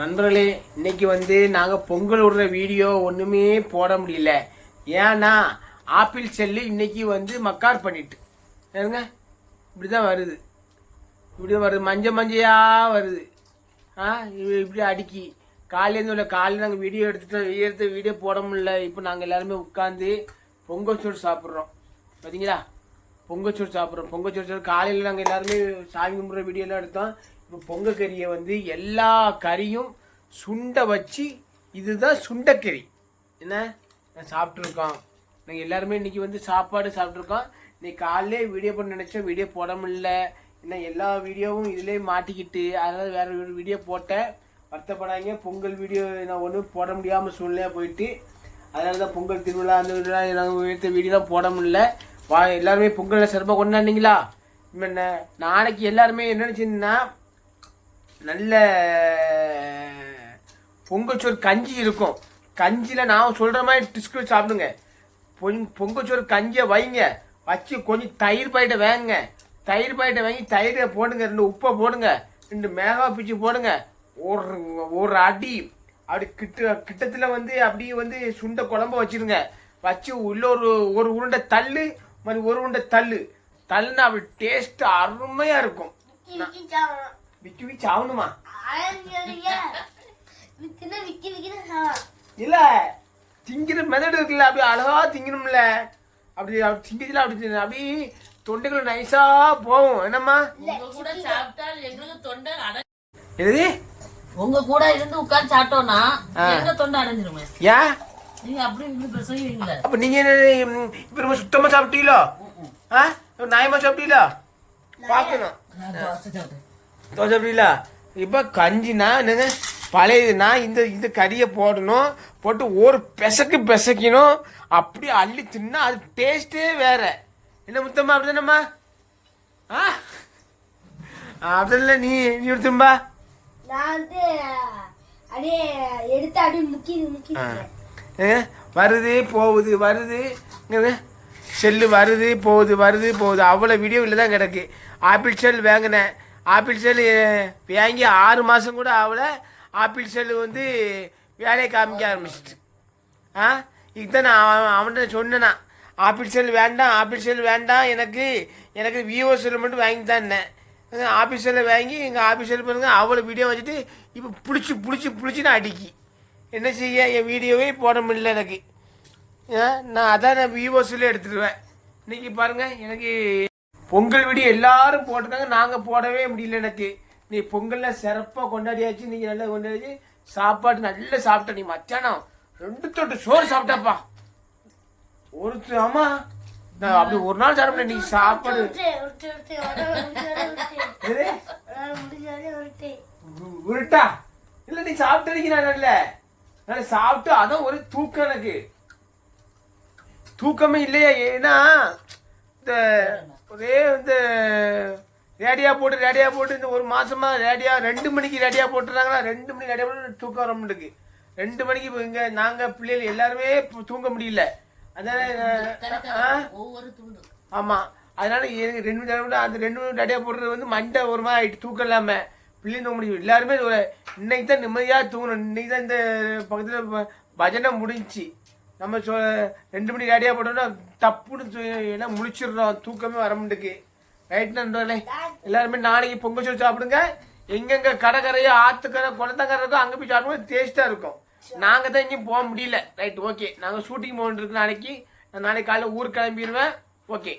நண்பர்களே இன்னைக்கு வந்து நாங்கள் பொங்கல் விடுற வீடியோ ஒன்றுமே போட முடியல. ஏன்னா ஆப்பிள் செல்லு இன்னைக்கு வந்து மக்கார் பண்ணிட்டு. ஏங்க? இப்படி தான் வருது. இப்படி தான் வருது. மஞ்சள் மஞ்சையாக வருது. ஆ இப்படி அடுக்கி. காலையிலேருந்து உள்ள காலையில் நாங்கள் வீடியோ எடுத்துட்டோம். எடுத்து வீடியோ போட முடியல. இப்போ நாங்கள் எல்லாருமே உட்காந்து பொங்கல் சோறு சாப்பிட்றோம். பார்த்தீங்களா பொங்கச்சோறு சாப்பிட்றோம். பொங்கல் சோறு சாப்பிட்றோம். காலையில் நாங்கள் எல்லாருமே சாமி கும்பிட்ற வீடியோலாம் எடுத்தோம். இப்போ பொங்க கறியை வந்து எல்லா கறியும் சுண்டை வச்சு இதுதான் சுண்டைக்கறி. என்ன? நான் சாப்பிட்ருக்கோம் நாங்கள் எல்லாருமே இன்றைக்கி வந்து சாப்பாடு சாப்பிட்ருக்கோம் இன்றைக்கி காலையிலே வீடியோ பண்ண நினச்சோம் வீடியோ போட முடியல. என்ன எல்லா வீடியோவும் இதுலேயே மாட்டிக்கிட்டு அதனால் வேறு ஒரு வீடியோ போட்டேன். வருத்தப்படாதீங்க. பொங்கல் வீடியோ நான் ஒன்றும் போட முடியாமல் சூழ்நிலையாக போயிட்டு அதனால தான் பொங்கல் திருவிழா அந்த விழா நாங்கள் எடுத்த வீடியோலாம் போட முடியல. வா எல்லாருமே பொங்கலில் சிறப்பாக கொண்டாடினீங்களா? என்ன நாளைக்கு எல்லாருமே என்ன நினச்சிருந்தா நல்ல பொங்கச்சோறு கஞ்சி இருக்கும். கஞ்சியில் நான் சொல்கிற மாதிரி டிஸ்கு சாப்பிடுங்க. பொங் பொங்கச்சோறு கஞ்சியை வைங்க. வச்சு கொஞ்சம் தயிர் பாயிட்ட வேங்க தயிர் பாயிட்ட வாங்கி தயிரை போடுங்க. ரெண்டு உப்பை போடுங்க. ரெண்டு மேகா பிச்சு போடுங்க. ஒரு ஒரு அடி. அப்படி கிட்ட கிட்டத்தில் வந்து அப்படியே வந்து சுண்ட குழம்ப வச்சிருங்க. வச்சு உள்ள ஒரு ஒரு உருண்டை தள்ளு. மாதிரி ஒரு உருண்டை தள்ளு. தள்ளுனா அப்படி டேஸ்ட் அருமையாக இருக்கும். விக்கி விக்கி ஆகணுமா இல்ல திங்கிற மெதடு இருக்குல்ல அப்படி அழகா திங்கணும்ல. அப்படி அப்படி திங்கச்சுல அப்படி திங்க- அப்படி தொண்டைக்குள்ள நைஸா போகும். என்னம்மா? கூட சாப்பிட்டால் எங்களுக்கு தொண்டை அடை எது உங்க கூட இருந்து உட்கார்ந்து சாப்பிட்டோம்னா. எங்க தொண்டை அடைஞ்சிருமே? ஏன்? நீங்க அப்படி இப்படி அப்ப நீங்க இப்ப ரொம்ப சுத்தமா சாப்பிட்டீங்களோ? ஆ? நியாயமா சாப்பிட்டீங்களா? பார்க்கணும். தோசை சாப்பிட்டீங்களா இப்ப கஞ்சினா என்னங்க பழையதுனா இந்த இந்த கறியை போடணும். போட்டு ஒரு பெசக்கு பெசக்கணும். அப்படியே அள்ளி தின்னா அது டேஸ்ட்டே வேற. என்ன முத்தம்மா அப்படிதானம்மா ஆ? அப்படில்ல நீ நீ எடுத்தும்பா நான் வந்து அப்படியே எடுத்து அப்படியே முக்கி முக்கி ஏங்க, வருது போகுது வருது. செல்லு வருது போகுது வருது போகுது. அவ்வளோ வீடியோ இல்லை தான் கிடக்கு. ஆப்பிள் செல் வாங்கினேன். ஆப்பிள் செல் வாங்கி ஆறு மாதம் கூட ஆகல. ஆப்பிள் செல்லு வந்து வேலையை காமிக்க ஆரம்பிச்சிட்டு. ஆ? இதுதான் நான் அவன் அவன்கிட்ட சொன்னேனா. ஆப்பிள் செல் வேண்டாம் ஆப்பிள் செல் வேண்டாம் எனக்கு எனக்கு விவோ செல் மட்டும் வாங்கி தானேன் ஆஃபீஸ் செல்லை வாங்கி எங்கள் ஆஃபீஸ் செல் பாருங்க அவ்வளோ வீடியோ வச்சுட்டு இப்போ பிடிச்சி பிடிச்சி பிடிச்சி நான் அடிக்கி. என்ன செய்ய? என் வீடியோவே போட முடியல எனக்கு. நான் அதான் நான் விவோ செல்லு எடுத்துடுவேன் இன்றைக்கி பாருங்கள் எனக்கு பொங்கல் வீடியோ எல்லாரும் போட்டிருக்காங்க. நாங்கள் போடவே முடியல எனக்கு. நீ பொங்கலில் சிறப்பாக கொண்டாடியாச்சு. நீங்கள் நல்லா கொண்டாடிச்சு சாப்பாடு நல்லா சாப்பிட்ட. நீ மத்தியானம் ரெண்டு தொட்டு சோறு சாப்பிட்டாப்பா. ஒரு து- ஆமா. நான் அப்படி ஒரு நாள் சாப்பிட நீ சாப்பாடு. உருட்டா இல்ல நீ சாப்பிட்டு நல்ல நான் சாப்பிட்டு அதான் ஒரு தூக்கம் எனக்கு. தூக்கமே இல்லையா. ஏன்னா இந்த ஒரே இந்த ரேடியா போட்டு ரேடியா போட்டு இந்த ஒரு மாசமா ரேடியா ரெண்டு மணிக்கு ரேடியா போட்டுறாங்களா? ரெண்டு மணிக்கு ரேடியா போட்டு தூக்கம் வர மாட்டேங்குது. ரெண்டு மணிக்கு இப்போ இங்க நாங்க பிள்ளைகள் எல்லாருமே தூங்க முடியல. அதனால நான்- ஆ? ஒவ்வொரு துண்டு. ஆமா. அதனால எனக்கு ரெண்டு மணி நேரம் அந்த ரெண்டு மணி டடியா போடுறது வந்து மண்டை ஒரு மாதிரி ஆயிட்டு தூக்கம் இல்லாம பிள்ளை தூங்க முடியும் எல்லாருமே ஒரு இன்னைக்கு தான் நிம்மதியா தூங்கணும். இன்னைக்கு தான் இந்த பக்கத்துல பஜனை முடிஞ்சுச்சு. நம்ம சொ ரெண்டு மணிக்கு ரேடியா போட்டோம்னா தப்புன்னு ஏன்னா முழிச்சிடுறோம். தூக்கமே வர முடியுது ரைட் நண்பர்களே எல்லாருமே நாளைக்கு பொங்கல் சோறு சாப்பிடுங்க. எங்கெங்க கடற்கரையோ ஆத்துக்கரை குளத்தக்கரை இருக்கோ அங்கே போய் சாப்பிடும்போது டேஸ்ட்டாக இருக்கும். நாங்கள் தான் எங்கேயும் போக முடியல. ரைட் ஓகே நாங்கள் ஷூட்டிங் போகணும் நாளைக்கு. நான் நாளைக்கு காலையில் ஊர் கிளம்பிடுவேன் ஓகே